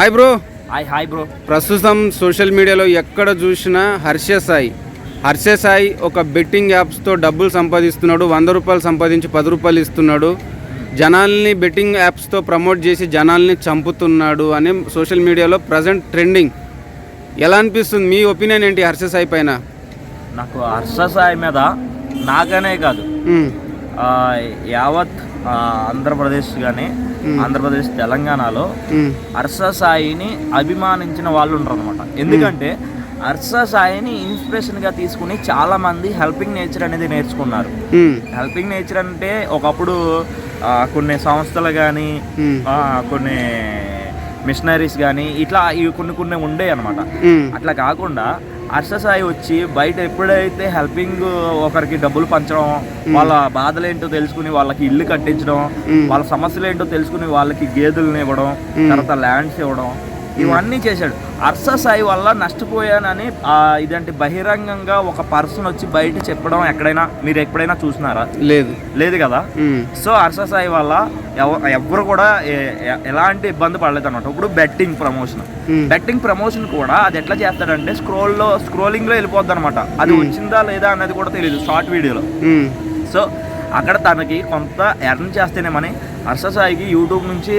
Hi bro hi hi bro ప్రస్తుతం social మీడియాలో ఎక్కడ చూసినా హర్ష సాయి. హర్ష సాయి ఒక బెట్టింగ్ యాప్స్తో డబ్బులు సంపాదిస్తున్నాడు వంద రూపాయలు సంపాదించి పది రూపాయలు ఇస్తున్నాడు. జనాల్ని బెట్టింగ్ యాప్స్తో ప్రమోట్ చేసి జనాల్ని చంపుతున్నాడు అని సోషల్ మీడియాలో ప్రజెంట్ ట్రెండింగ్ ఎలా అనిపిస్తుంది? మీ ఒపీనియన్ ఏంటి హర్ష సాయి పైన? నాకు హర్ష సాయి మీద నాకనే కాదు. యావత్ ఆంధ్రప్రదేశ్ కానీ ఆంధ్రప్రదేశ్ తెలంగాణలో. హర్ష సాయిని అభిమానించిన వాళ్ళు ఉంటారు అనమాట ఎందుకంటే హర్ష సాయిని ఇన్స్పిరేషన్గా తీసుకుని చాలా మంది హెల్పింగ్ నేచర్ అనేది నేర్చుకున్నారు. హెల్పింగ్ నేచర్ అంటే ఒకప్పుడు కొన్ని సంస్థలు కానీ. కొన్ని మిషనరీస్ కానీ ఇట్లా ఇవి కొన్ని కొన్ని ఉండే అనమాట. అట్లా కాకుండా హర్ష సాయి వచ్చి బయట ఎప్పుడైతే హెల్పింగ్ ఒకరికి డబ్బులు పంచడం వాళ్ళ బాధలు ఏంటో తెలుసుకుని వాళ్ళకి ఇల్లు కట్టించడం. వాళ్ళ సమస్యలు ఏంటో తెలుసుకుని వాళ్ళకి గేదెలను ఇవ్వడం తర్వాత ల్యాండ్స్ ఇవ్వడం ఇవన్నీ చేశాడు. హర్ష సాయి వల్ల నష్టపోయానని ఆ, ఇదంటే బహిరంగంగా ఒక పర్సన్ వచ్చి బయట చెప్పడం ఎక్కడైనా మీరు ఎప్పుడైనా చూసినారా? లేదు. లేదు కదా. సో హర్ష సాయి వల్ల ఎవ- ఎవ్వరు కూడా ఎలాంటి ఇబ్బంది పడలేదు అనమాట ఇప్పుడు బెట్టింగ్ ప్రమోషన్. బెట్టింగ్ ప్రమోషన్ కూడా అది ఎట్లా చేస్తాడంటే స్క్రోల్లో స్క్రోలింగ్లో వెళ్ళిపోద్ది అనమాట అది వచ్చిందా లేదా అన్నది కూడా తెలియదు షార్ట్ వీడియోలో. సో అక్కడ తనకి కొంత ఎర్న్ చేస్తేనేమని హర్ష సాయికి యూట్యూబ్ నుంచి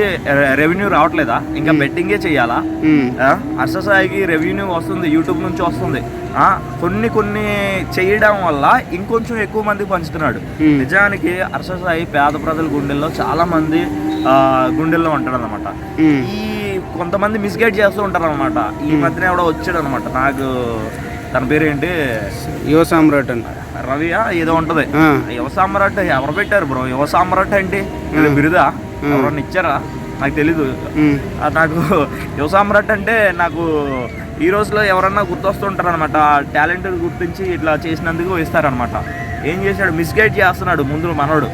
రెవెన్యూ రావట్లేదా? ఇంకా బెట్టింగే చేయాలా మ్మ్. ఆ, హర్ష సాయికి రెవెన్యూ వస్తుంది యూట్యూబ్ నుంచి వస్తుంది. ఆ, కొన్ని కొన్ని చేయడం వల్ల ఇంకొంచెం ఎక్కువ మందికి పంచుతున్నాడు. నిజానికి హర్ష సాయి పేద ప్రజల గుండెల్లో చాలా మంది గుండెల్లో ఉంటాడు అనమాట. ఈ కొంతమంది మిస్గైడ్ చేస్తూ ఉంటారు అనమాట ఈ మధ్యన ఎవడో వచ్చాడు అనమాట నాకు తన పేరు ఏంటి యువ సామ్రాట్ అని రవియా ఏదో ఉంటది. యువ సామ్రాట్ ఎవరు పెట్టారు బ్రో? యువ సామ్రాట్ ఇది బిరుదా? ఎవరన్నా ఇచ్చారా? నాకు తెలీదు. నాకు యువ సామ్రాట్ అంటే నాకు ఈ రోజులో ఎవరన్నా గుర్తొస్తుంటారు అనమాట టాలెంట్ గుర్తించి ఇట్లా చేసినందుకు ఇస్తారనమాట ఏం చేశాడు? మిస్గైడ్ చేస్తున్నాడు ముందు మనోడు.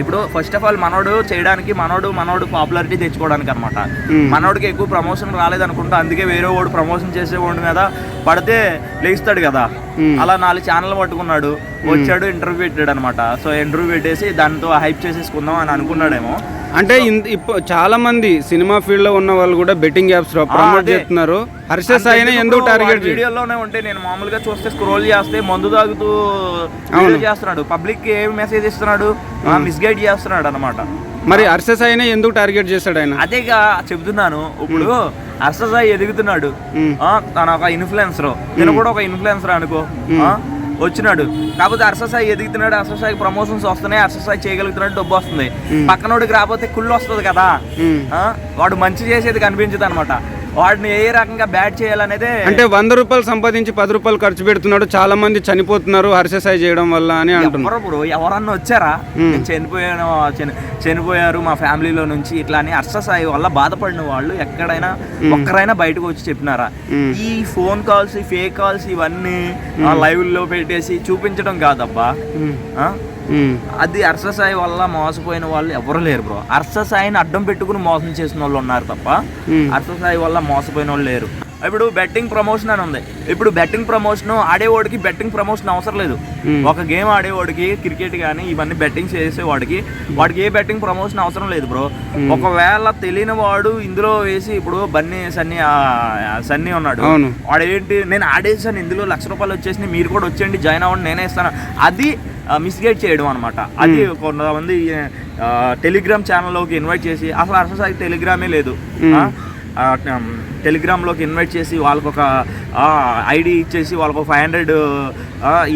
ఇప్పుడు ఫస్ట్ ఆఫ్ ఆల్ మనోడు చేయడానికి మనోడు మనోడు పాపులారిటీ తెచ్చుకోవడానికి అనమాట. మనోడికి ఎక్కువ ప్రమోషన్ రాలేదనుకుంటా అందుకే వేరే వాడు ప్రమోషన్ చేసేవాడి మీద పడితే లేస్తాడు కదా. అలా నాలుగు ఛానల్ పట్టుకున్నాడు. వచ్చాడు ఇంటర్వ్యూ పెట్టాడు అనమాట సో ఇంటర్వ్యూ పెట్టేసి దాంతో హైప్ చేసేసుకుందాం అని అనుకున్నాడేమో. అంటే చాలా మంది సినిమా ఫీల్డ్లో ఉన్న వాళ్ళు కూడా బెట్టింగ్ యాప్స్ ప్రమోట్. చేస్తున్నారు. హర్ష సాయిని ఎందుకు టార్గెట్ వీడియోలోనే ఉంటే నేను మామూలుగా చూస్తే స్క్రోల్ చేస్తే మందు తాగుతూ చేస్తున్నాడు. పబ్లిక్కి ఏం మెసేజ్ ఇస్తున్నాడు? మిస్గైడ్ చేస్తున్నాడు అనమాట మరి హర్ష సాయిని ఎందుకు టార్గెట్ చేశాడు ఆయన? అదేగా చెబుతున్నాను ఇప్పుడు అర్ససాయి ఎదుగుతున్నాడు. తన ఒక ఇన్ఫ్లుయెన్సర్. తను కూడా ఒక ఇన్ఫ్లుయెన్సర్ అనుకో. ఆ, వచ్చినాడు. కాకపోతే అర్ససాయి ఎదుగుతున్నాడు అర్ససాయి ప్రమోషన్స్ వస్తున్నాయి అర్ససాయి చేయగలుగుతున్నాడు డబ్బు వస్తుంది. పక్కనోడికి రాకపోతే కుళ్ళు వస్తుంది కదా. వాడు మంచి చేసేది కనిపించదు అనమాట వాడిని ఏ రకంగా బ్యాట్ చేయాలనేదే అంటే వంద రూపాయలు సంపాదించి పది రూపాయలు ఖర్చు పెడుతున్నాడు చాలా మంది చనిపోతున్నారు హర్ష సాయి చేయడం వల్ల అని అంటున్నారు. ఎవరు బ్రో ఎవరన్నా వచ్చారా? నేను చనిపోయాను చని- చనిపోయారు మా ఫ్యామిలీలో నుంచి ఇట్లా అని అర్ససాయి వల్ల బాధపడిన వాళ్ళు ఎక్కడైనా ఒక్కరైనా బయటకు వచ్చి చెప్పినారా? మ్మ్. ఈ ఫోన్ కాల్స్ ఫేక్ కాల్స్ ఇవన్నీ లైవ్లో పెట్టేసి చూపించడం కాదబ్బా. ఆ? అది అర్ససాయి వల్ల మోసపోయిన వాళ్ళు ఎవరు లేరు బ్రో అర్ససాయిని అడ్డం పెట్టుకుని మోసం చేసిన వాళ్ళు ఉన్నారు తప్ప మ్మ్. అర్ససాయి వల్ల మోసపోయిన వాళ్ళు లేరు. ఇప్పుడు బెట్టింగ్ ప్రమోషన్ అని ఉంది. ఇప్పుడు బెట్టింగ్ ప్రమోషన్ ఆడేవాడికి బెట్టింగ్ ప్రమోషన్ అవసరం లేదు. మ్మ్. ఒక గేమ్ ఆడేవాడికి క్రికెట్ కానీ ఇవన్నీ బెట్టింగ్ చేసేవాడికి వాడికి ఏ బెట్టింగ్ ప్రమోషన్ అవసరం లేదు బ్రో ఒకవేళ తెలియని వాడు ఇందులో వేసి ఇప్పుడు బన్నీ సన్నీ సన్నీ ఉన్నాడు. అవును. వాడు ఏంటి నేను ఆడేసాను ఇందులో లక్ష రూపాయలు వచ్చేసి మీరు కూడా వచ్చేయండి జాయిన్ అవ్వండి నేనే ఇస్తాను. అది మిస్గైడ్ చేయడం అనమాట అది కొంతమంది టెలిగ్రామ్ ఛానల్లోకి ఇన్వైట్ చేసి అసలు అసలు టెలిగ్రామే లేదు. టెలిగ్రామ్లోకి ఇన్వైట్ చేసి వాళ్ళకి ఒక ఐడి ఇచ్చేసి వాళ్ళకి ఫైవ్ హండ్రెడ్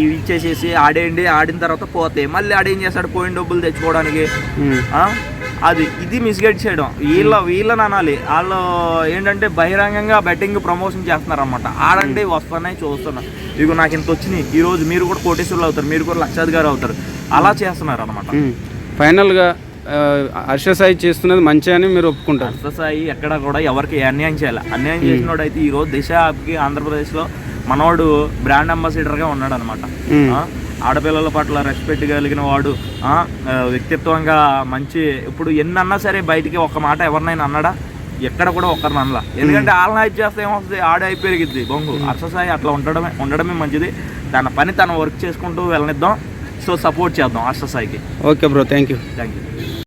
ఇవి ఇచ్చేసేసి ఆడేయండి. ఆడిన తర్వాత పోతే మళ్ళీ ఆడేం చేస్తాడు? పోయిన డబ్బులు తెచ్చుకోవడానికి? అది ఇది మిస్గైడ్ చేయడం. వీళ్ళ వీళ్ళని అనాలి. వాళ్ళు ఏంటంటే బహిరంగంగా బెట్టింగ్ ప్రమోషన్ చేస్తున్నారు అనమాట ఆడండి వస్తున్నాయి చూస్తున్నాయి ఇక నాకు ఇంత వచ్చినాయి. ఈ రోజు మీరు కూడా కోటేశ్వరులు అవుతారు మీరు కూడా లక్షాధికారి అవుతారు. అలా చేస్తున్నారు అనమాట. ఫైనల్గా ఆ, హర్ష సాయి చేస్తున్నది మంచి అని మీరు ఒప్పుకుంటారు. అర్థసాయి ఎక్కడ కూడా ఎవరికి అన్యాయం చేయాలి. అన్యాయం చేసినోడు అయితే ఈ రోజు దిశ యాప్కి ఆంధ్రప్రదేశ్లో మనోడు బ్రాండ్ అంబాసిడర్గా ఉన్నాడు అనమాట. ఆడపిల్లల పట్ల రెస్పెక్ట్ కలిగిన వాడు వ్యక్తిత్వంగా మంచి ఇప్పుడు ఎన్ని అన్నా సరే బయటికి ఒక మాట ఎవరినైనా అన్నాడా? ఎక్కడ కూడా ఒక్కరిని అనలా. ఎందుకంటే వాళ్ళని హైప్ చేస్తే ఏమొస్తుంది ఆడే హైప్ పెరిగిద్ది బొంగు అర్ససాయి అట్లా ఉండడమే ఉండడమే మంచిది. తన పని తను వర్క్ చేసుకుంటూ వెళ్ళనిద్దాం. సో సపోర్ట్ చేద్దాం అర్ససాయికి okay bro thank you thank you